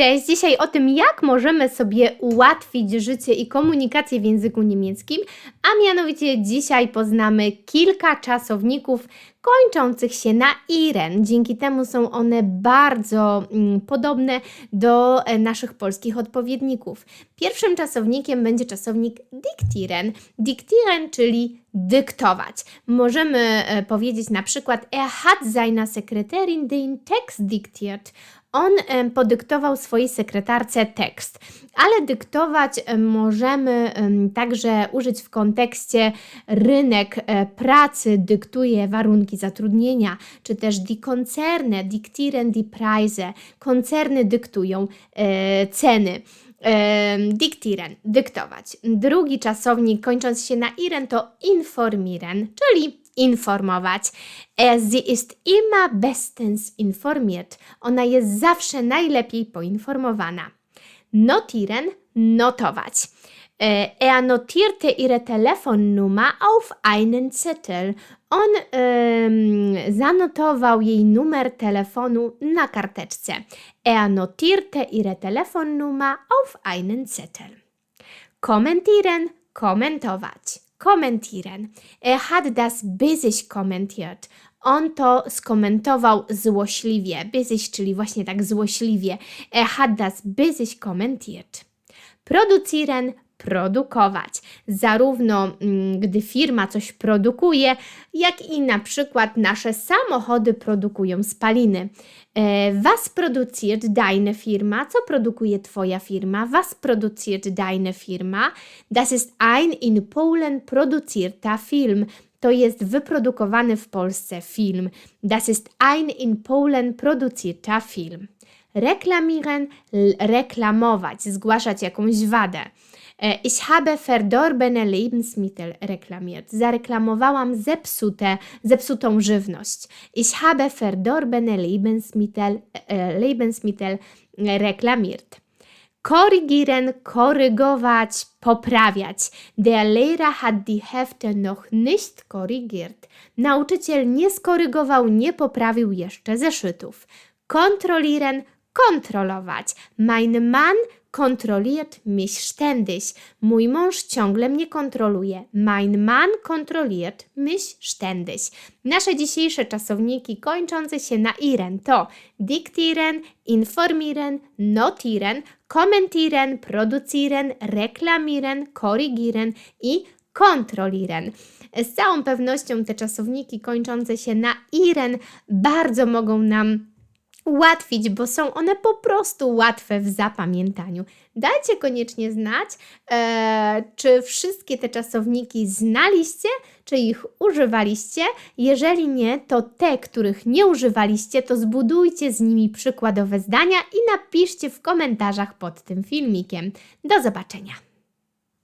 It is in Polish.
Cześć! Dzisiaj o tym, jak możemy sobie ułatwić życie i komunikację w języku niemieckim, a mianowicie dzisiaj poznamy kilka czasowników kończących się na iren. Dzięki temu są one bardzo mm, podobne do e, naszych polskich odpowiedników. Pierwszym czasownikiem będzie czasownik diktieren. Diktieren, czyli dyktować. Możemy e, powiedzieć na przykład Er hat seiner Sekretärin den Text diktiert. On podyktował swojej sekretarce tekst, ale dyktować em, możemy em, także użyć w kontekście rynek e, pracy dyktuje warunki zatrudnienia, czy też die Konzerne diktieren die Preise. Koncerny dyktują e, ceny. Em, diktieren, dyktować. Drugi czasownik kończąc się na iren to informieren, czyli informować. Sie ist immer bestens informiert. Ona jest zawsze najlepiej poinformowana. Notieren, notować. Er notierte ihre Telefonnummer auf einen Zettel. On em, zanotował jej numer telefonu na karteczce. Er notierte ihre Telefonnummer auf einen Zettel. Kommentieren, komentować. Kommentieren. Er hat das bissig kommentiert. On to skomentował złośliwie. Bissig, czyli właśnie tak złośliwie. Er hat das bissig kommentiert. Produzieren, produkować. Zarówno mm, gdy firma coś produkuje, jak i na przykład nasze samochody produkują spaliny. E, was produziert deine Firma? Co produkuje Twoja firma? Was produziert deine Firma? Das ist ein in Polen produzierter Film. To jest wyprodukowany w Polsce film. Das ist ein in Polen produzierter Film. Reklamieren, reklamować, zgłaszać jakąś wadę. E, Ich habe verdorbene Lebensmittel reklamiert. Zareklamowałam zepsute, zepsutą żywność. Ich habe verdorbene Lebensmittel, e, Lebensmittel reklamiert. Korrigieren, korygować, poprawiać. Der Lehrer hat die Hefte noch nicht korrigiert. Nauczyciel nie skorygował, nie poprawił jeszcze zeszytów. Kontrollieren, kontrolować. Mein Mann kontrolliert mich ständig. Mój mąż ciągle mnie kontroluje. Mein Mann kontrolliert mich ständig. Nasze dzisiejsze czasowniki kończące się na iren to diktieren, informieren, notieren, kommentieren, produzieren, reklamieren, korrigieren i kontrolieren. Z całą pewnością te czasowniki kończące się na iren bardzo mogą nam ułatwić, bo są one po prostu łatwe w zapamiętaniu. Dajcie koniecznie znać, e, czy wszystkie te czasowniki znaliście, czy ich używaliście. Jeżeli nie, to te, których nie używaliście, to zbudujcie z nimi przykładowe zdania i napiszcie w komentarzach pod tym filmikiem. Do zobaczenia.